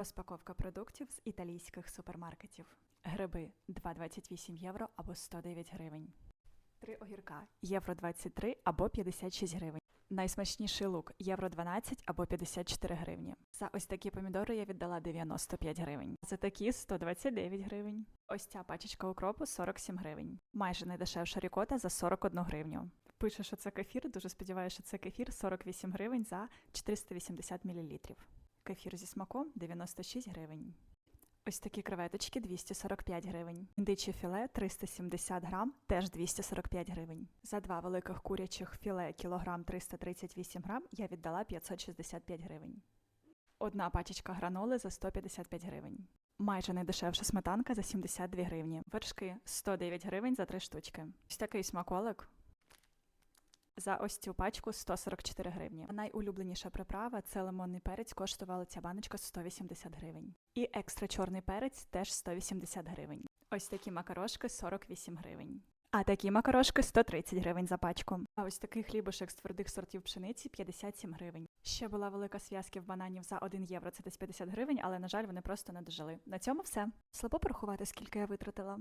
Розпаковка продуктів з італійських супермаркетів. Гриби 2,28 євро або 109 гривень. Три огірка євро 23 або 56 гривень. Найсмачніший лук євро 12 або 54 гривні. За ось такі помідори я віддала 95 гривень. За такі 129 гривень. Ось ця пачечка укропу 47 гривень. Майже найдешевша рікота за 41 гривню. Пише, що це кефір. Дуже сподіваюся, що це кефір 48 гривень за 480 мл. Кефір зі смаком 96 гривень. Ось такі креветочки 245 гривень. Індиче філе 370 грам, теж 245 гривень. За два великих курячих філе кілограм 338 грам я віддала 565 гривень. Одна пачечка граноли за 155 гривень. Майже найдешевша сметанка за 72 гривні. Вершки 109 гривень за три штучки. Ось такий смаколик. За ось цю пачку 144 гривні. Найулюбленіша приправа це лимонний перець, коштувала ця баночка 180 гривень. І екстра чорний перець теж 180 гривень. Ось такі макарошки 48 гривень. А такі макарошки 130 гривень за пачку. А ось такий хлібушек з твердих сортів пшениці 57 гривень. Ще була велика зв'язків бананів за 1 євро, це десь 50 гривень, але на жаль, вони просто не дожили. На цьому все. Слабо порахувати, скільки я витратила.